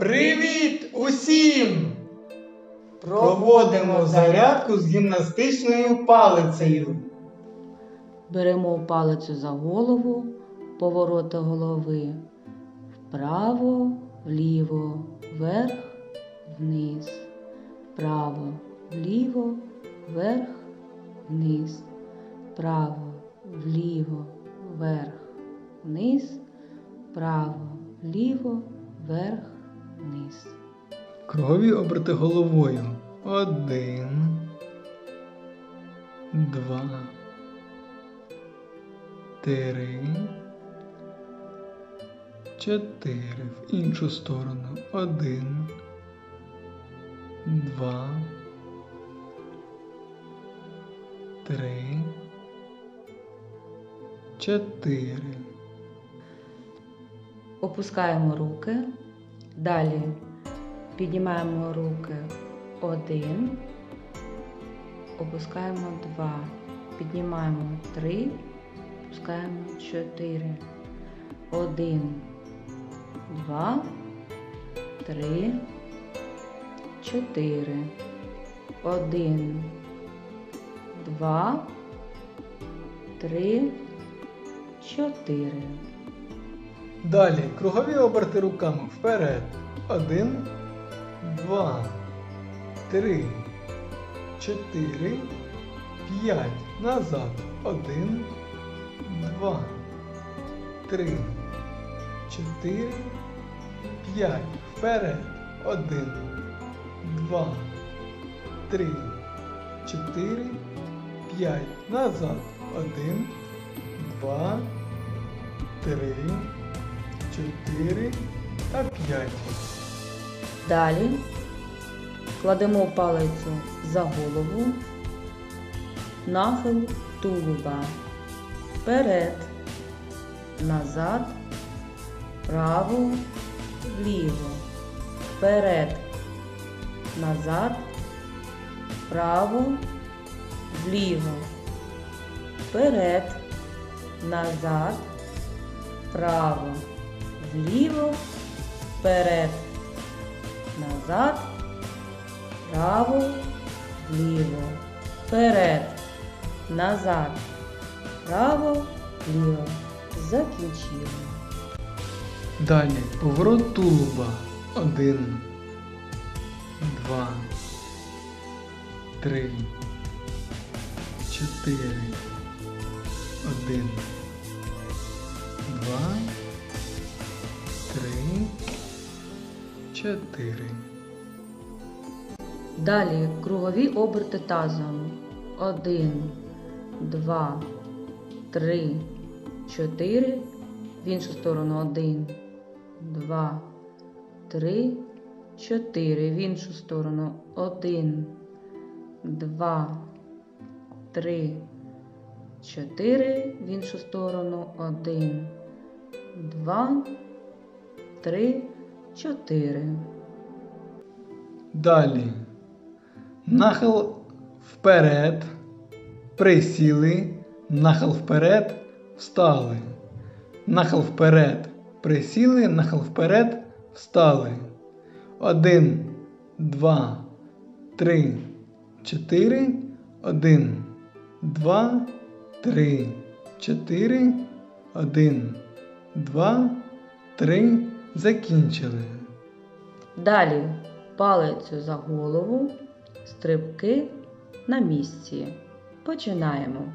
Привіт усім! Проводимо зарядку з гімнастичною палицею. Беремо палицю за голову, повороти голови. Вправо, вліво, вверх, вниз. Вправо, вліво, вверх, вниз. Вправо, вліво, вверх, вниз. Вправо, вліво, вверх, вниз. Кругові оберти головою. Один. Два. Три. Чотири. В іншу сторону. Один. Два. Три. Чотири. Опускаємо руки. Далі. Піднімаємо руки. Один, опускаємо два, піднімаємо три, опускаємо чотири. Один, два, три, чотири. Один, два, три, чотири. Далі кругові оберти руками вперед. Один, два, три, чотири, п'ять. Назад. Один, два, три, чотири, п'ять. Вперед. Один, два, три, чотири, п'ять. Назад. Один, два, три, чотири та п'ять. Далі кладемо палицю за голову, нахил тулуба, вперед, назад, право, вліво, вперед, назад, право, вліво, вперед, назад, право, вліво, вперед, назад, право, вліво, вперед, назад, право, вліво. Закінчили. Далі поворот тулуба. Один, два, три, чотири. Один, два, 4. Далі кругові оберти тазом. 1, 2, 3, 4. В іншу сторону 1, 2, 3, 4. В іншу сторону 1, 2, 3, 4. В іншу сторону 1, 2, 3, 4 чотири. Далі. Нахил вперед. Присіли. Нахил вперед. Встали. Нахил вперед. Присіли. Нахил вперед. Встали. Один, два, три, чотири. Один, два, три, чотири. Один, два, три. Закінчили. Далі палицю за голову, стрибки на місці. Починаємо.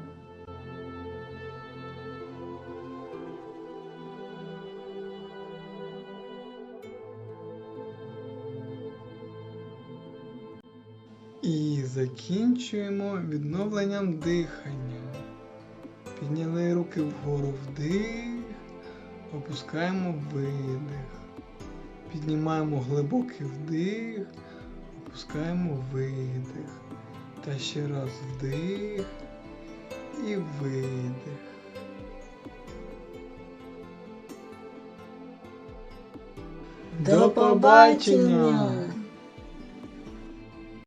І закінчуємо відновленням дихання. Підняли руки вгору вдих, опускаємо видих. Піднімаємо глибокий вдих, опускаємо видих. Та ще раз вдих і видих. До побачення!